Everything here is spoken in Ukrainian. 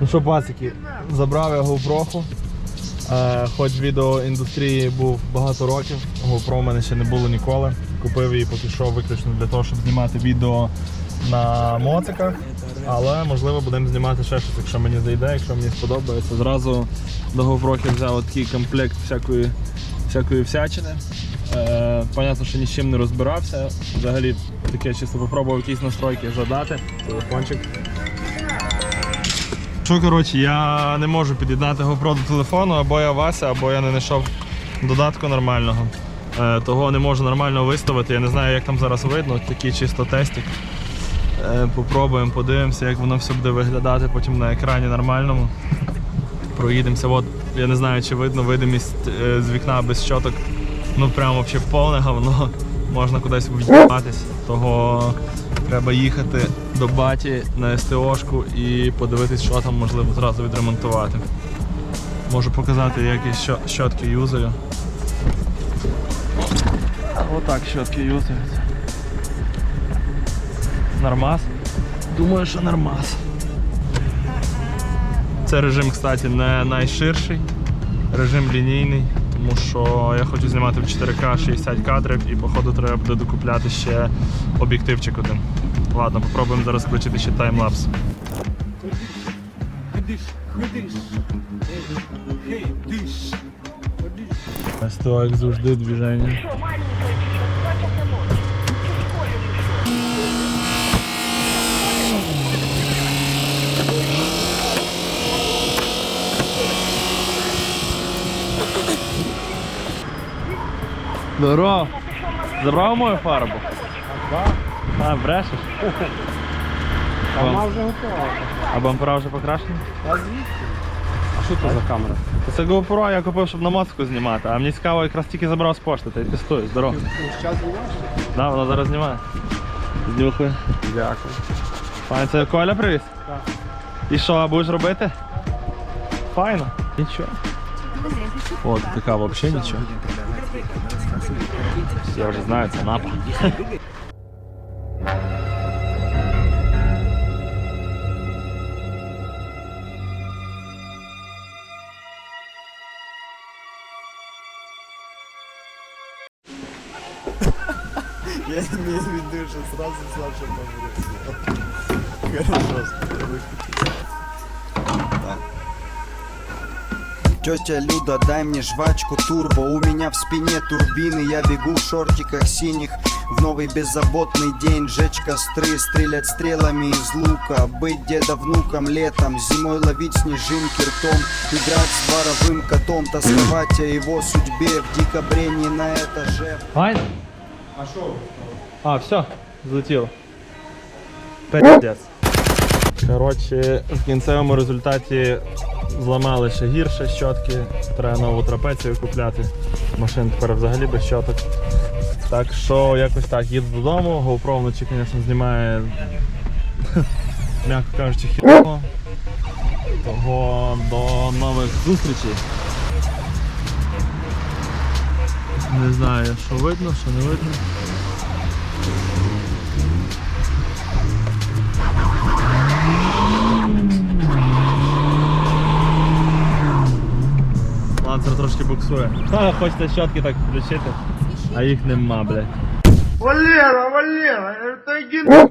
Ну що, пацики, забрав я GoPro. Е, хоч в відеоіндустрії був багато років, GoPro в мене ще не було ніколи. Купив її поки що виключно для того, щоб знімати відео на моциках. Але можливо будемо знімати ще щось, якщо мені зайде, якщо мені сподобається. Зразу до GoPro взяв такий комплект всякої, всякої всячини. Е, понятно, що ні з чим не розбирався. Взагалі таке чисто попробував якісь настройки задати. Телефончик. Що коротше, я не можу під'єднати GoPro до телефону, або я Вася, або я не знайшов додатку нормального. Е, того не можу нормально виставити. Я не знаю, як там зараз видно, такий чисто тестик. Е, попробуємо, подивимося, як воно все буде виглядати потім на екрані нормальному. Проїдемося. От, я не знаю, чи видно видимість е, з вікна без щоток. Ну прямо взагалі повне говно. Можна кудись в'їбатись. Того треба їхати до баті на СТОшку і подивитись, що там можливо зразу відремонтувати. Можу показати, як я що- щотки юзаю. Отак щотки юзаються. Нормас? Думаю, що нормас. Це режим, кстати, не найширший, режим лінійний, тому що я хочу знімати в 4К 60 кадрів і походу треба буде докупляти ще об'єктивчик один. Ладно, попробуємо зараз включити ще таймлапс. СТО, як завжди, движення. Здорово! Забрав мою фарбу? А, брешеш? Вона вже готова. А бампера вже покрашені? А звідки? А що це за камера? Це GoPro я купив, щоб на моцку знімати, а мені цікаво, якраз тільки забрав з пошти, та й тестую, здорово. Зараз знімаєш? Да, вона зараз знімає. Здюхує. Дякую. Пане, це Коля привіз? Так. І що, будеш робити? Файно. Нічого. О, така взагалі нічого. Я вже знаю, це напа. Я имею в виду, что сразу Саша помрет. Хорошо. Тетя Люда, дай мне жвачку турбо. У меня в спине турбины Я бегу в шортиках синих. В новый беззаботный день Жечь костры, стрелять стрелами из лука. Быть деда внуком летом Зимой ловить снежинки ртом. Играть с дворовым котом Тосковать о его судьбе. В декабре не на этаже Файно? А що? А, все, злетіло. Пиздец. Коротше, в кінцевому результаті зламали ще гірше щотки. Треба нову трапецію купляти. Машин тепер взагалі без щоток. Так що якось так, їду додому, GoPro вночі, звісно, знімає, м'яко кажучи, хірово. Того до нових зустрічей. Не знаю, що видно, що не видно. Ланцер трошки буксує. Ха, хочеться щотки так включити, а їх нема, блядь. Валера, Валера, это